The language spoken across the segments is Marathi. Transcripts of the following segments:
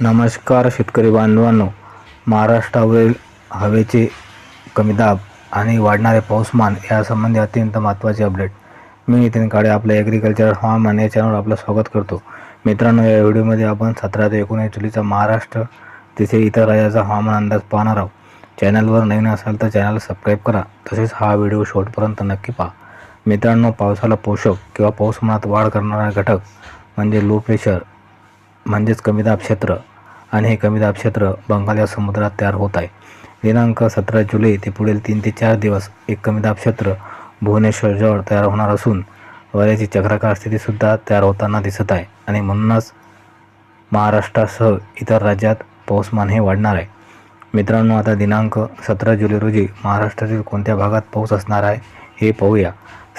नमस्कार शेतकरी बांधवांनो. महाराष्ट्रावरील हवेचे कमी दाब आणि वाढणारे पाऊसमान यासंबंधी अत्यंत महत्त्वाचे अपडेट. मी नितीन काळे आपल्या ॲग्रिकल्चर हवामान या चॅनलवर आपलं स्वागत करतो. मित्रांनो या व्हिडिओमध्ये आपण सतरा ते एकोणीस जुलैचा महाराष्ट्र तिथे इतर राज्याचा हवामान अंदाज पाहणार आहोत. चॅनलवर नवीन असाल तर चॅनल सबस्क्राईब करा. तसेच हा व्हिडिओ शेवटपर्यंत नक्की पहा. मित्रांनो पावसाला पोषक किंवा पाऊसमानात वाढ करणारा घटक म्हणजे लो प्रेशर म्हणजेच कमी दाब क्षेत्र आणि हे कमी दाब क्षेत्र बंगालच्या समुद्रात तयार होत आहे. दिनांक सतरा जुलै ते पुढील तीन ते चार दिवस एक कमी दाब क्षेत्र भुवनेश्वरजवळ तयार होणार असून वाऱ्याची चक्राकार स्थितीसुद्धा तयार होताना दिसत आहे आणि म्हणूनच महाराष्ट्रासह इतर राज्यात पाऊसमान हे वाढणार आहे. मित्रांनो आता दिनांक सतरा जुलै रोजी महाराष्ट्रातील कोणत्या भागात पाऊस असणार आहे हे पाहूया.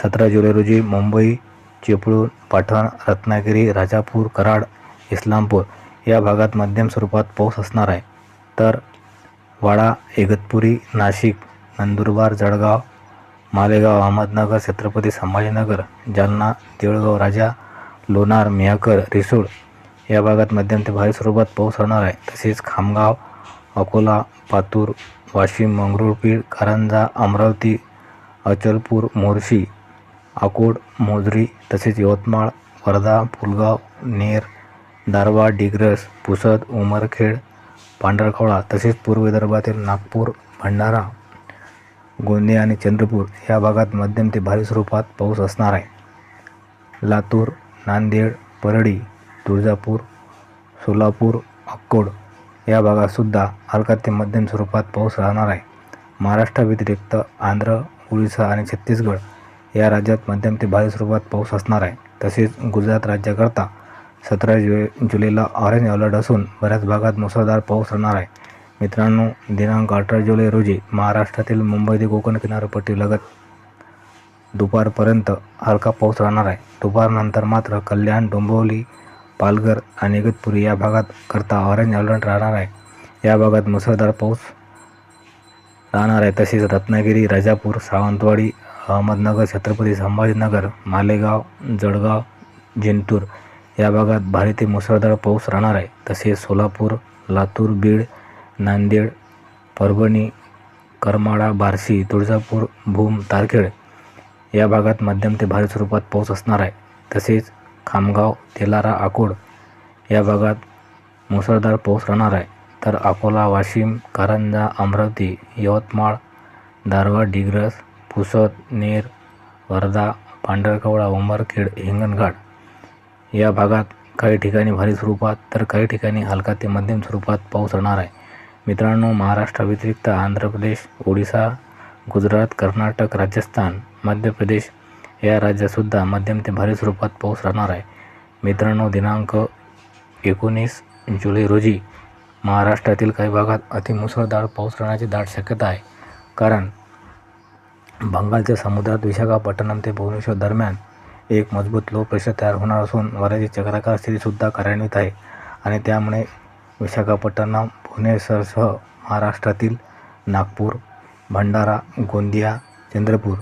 सतरा जुलै रोजी मुंबई चिपळूण पाटण रत्नागिरी राजापूर कराड इस्लामपूर या भागात मध्यम स्वरूपात पाऊस असणार आहे. तर वाडा इगतपुरी नाशिक नंदुरबार जळगाव मालेगाव अहमदनगर छत्रपती संभाजीनगर जालना देऊळगाव राजा लोणार मेहकर रिसोड या भागात मध्यम ते भारी स्वरूपात पाऊस राहणार आहे. तसेच खामगाव अकोला पातूर वाशिम मंगरुळपीर कारंजा अमरावती अचलपूर मोर्शी अकोट मोजरी तसेच यवतमाळ वर्धा पुलगाव नेर दारवा डिग्रस पुसद उमरखेड पांढरखोळा तसेच पूर्व विदर्भातील नागपूर भंडारा गोंदिया आणि चंद्रपूर या भागात मध्यम ते भारी स्वरूपात पाऊस असणार आहे. लातूर नांदेड परळी तुळजापूर सोलापूर अक्कोड या भागातसुद्धा हलका ते मध्यम स्वरूपात पाऊस राहणार आहे. महाराष्ट्राव्यतिरिक्त आंध्र उडीसा आणि छत्तीसगड या राज्यात मध्यम ते भारी स्वरूपात पाऊस असणार आहे. तसेच गुजरात राज्याकरता सतरा जु जुलैला ऑरेंज अलर्ट असून बऱ्याच भागात मुसळधार पाऊस राहणार आहे. मित्रांनो दिनांक अठरा जुलै रोजी महाराष्ट्रातील मुंबई ते कोकण किनारपट्टी लगत दुपारपर्यंत हलका पाऊस राहणार आहे. दुपारनंतर मात्र कल्याण डोंबिवली पालघर आणि इगतपुरी या भागात करता ऑरेंज अलर्ट राहणार आहे. या भागात मुसळधार पाऊस राहणार आहे. तसेच रत्नागिरी राजापूर सावंतवाडी अहमदनगर छत्रपती संभाजीनगर मालेगाव जळगाव जिंतूर या भागात भारी ते मुसळधार पाऊस राहणार आहे. तसेच सोलापूर लातूर बीड नांदेड परभणी करमाळा बार्शी तुळजापूर भूम तारखेड या भागात मध्यम ते भारी स्वरूपात पाऊस असणार आहे. तसेच खामगाव तेलारा आकोड या भागात मुसळधार पाऊस राहणार आहे. तर अकोला वाशिम कारंजा अमरावती यवतमाळ दारवा डिग्रस पुसद नेर वर्धा पांढरकवळा उमरखेड हिंगणघाट या भागात काही ठिकाणी भारी स्वरूपात तर काही ठिकाणी हलका ते मध्यम स्वरूपात पाऊस राहणार आहे. मित्रांनो महाराष्ट्राव्यतिरिक्त आंध्र प्रदेश ओडिसा गुजरात कर्नाटक राजस्थान मध्य प्रदेश या राज्यातसुद्धा मध्यम ते भारी स्वरूपात पाऊस राहणार आहे. मित्रांनो दिनांक एकोणीस जुलै रोजी महाराष्ट्रातील काही भागात अतिमुसळधार पाऊस राहण्याची दाट शक्यता आहे. कारण बंगालच्या समुद्रात विशाखापट्टणम ते भुवनेश्वर दरम्यान एक मजबूत लो प्रेशर तयार होणार असून वऱ्याची चक्राकार स्थितीसुद्धा कार्यान्वित आहे. आणि त्यामुळे विशाखापट्टणम भुवनेश्वरसह महाराष्ट्रातील नागपूर भंडारा गोंदिया चंद्रपूर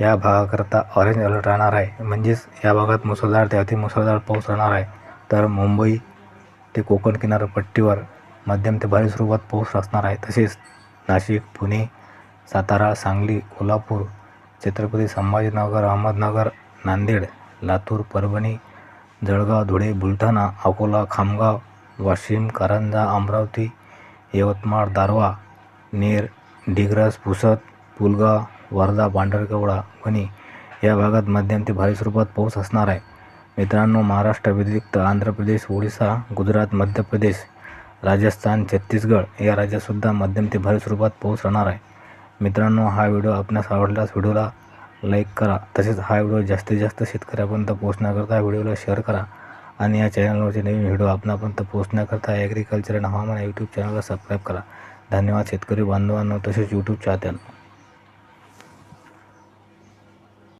या भागाकरता ऑरेंज अलर्ट राहणार आहे. म्हणजेच या भागात मुसळधार ते अतिमुसळधार पाऊस राहणार आहे. तर मुंबई ते कोकण किनारपट्टीवर मध्यम ते भारी स्वरूपात पाऊस असणार आहे. तसेच नाशिक पुणे सातारा सांगली कोल्हापूर छत्रपती संभाजीनगर अहमदनगर नांदेड लातूर परभणी जळगाव धुळे बुलढाणा अकोला खामगाव वाशिम कारंजा अमरावती यवतमाळ दारवा नेर डिग्रस पुसद पुलगाव वर्धा पांढरकवडा वणी या भागात मध्यम ते भारी स्वरूपात पाऊस असणार आहे. मित्रांनो महाराष्ट्राव्यतिरिक्त आंध्र प्रदेश ओडिसा गुजरात मध्य प्रदेश राजस्थान छत्तीसगड या राज्यातसुद्धा मध्यम ते भारी स्वरूपात पाऊस राहणार आहे. मित्रांनो हा व्हिडिओ आपणास आवडल्यास व्हिडिओला लाईक करा. तसेच हा व्हिडिओ जास्तीत जास्त शेतकऱ्यापर्यंत पोहोचण्याकरता व्हिडिओला शेअर करा आणि या चॅनलवरचे नवीन व्हिडिओ आपणापर्यंत पोहोचण्याकरता ॲग्रिकल्चर आणि हवामान यूट्यूब चॅनलला सबस्क्राईब करा. धन्यवाद शेतकरी बांधवांना. तसेच यूट्यूब चाहत्यांना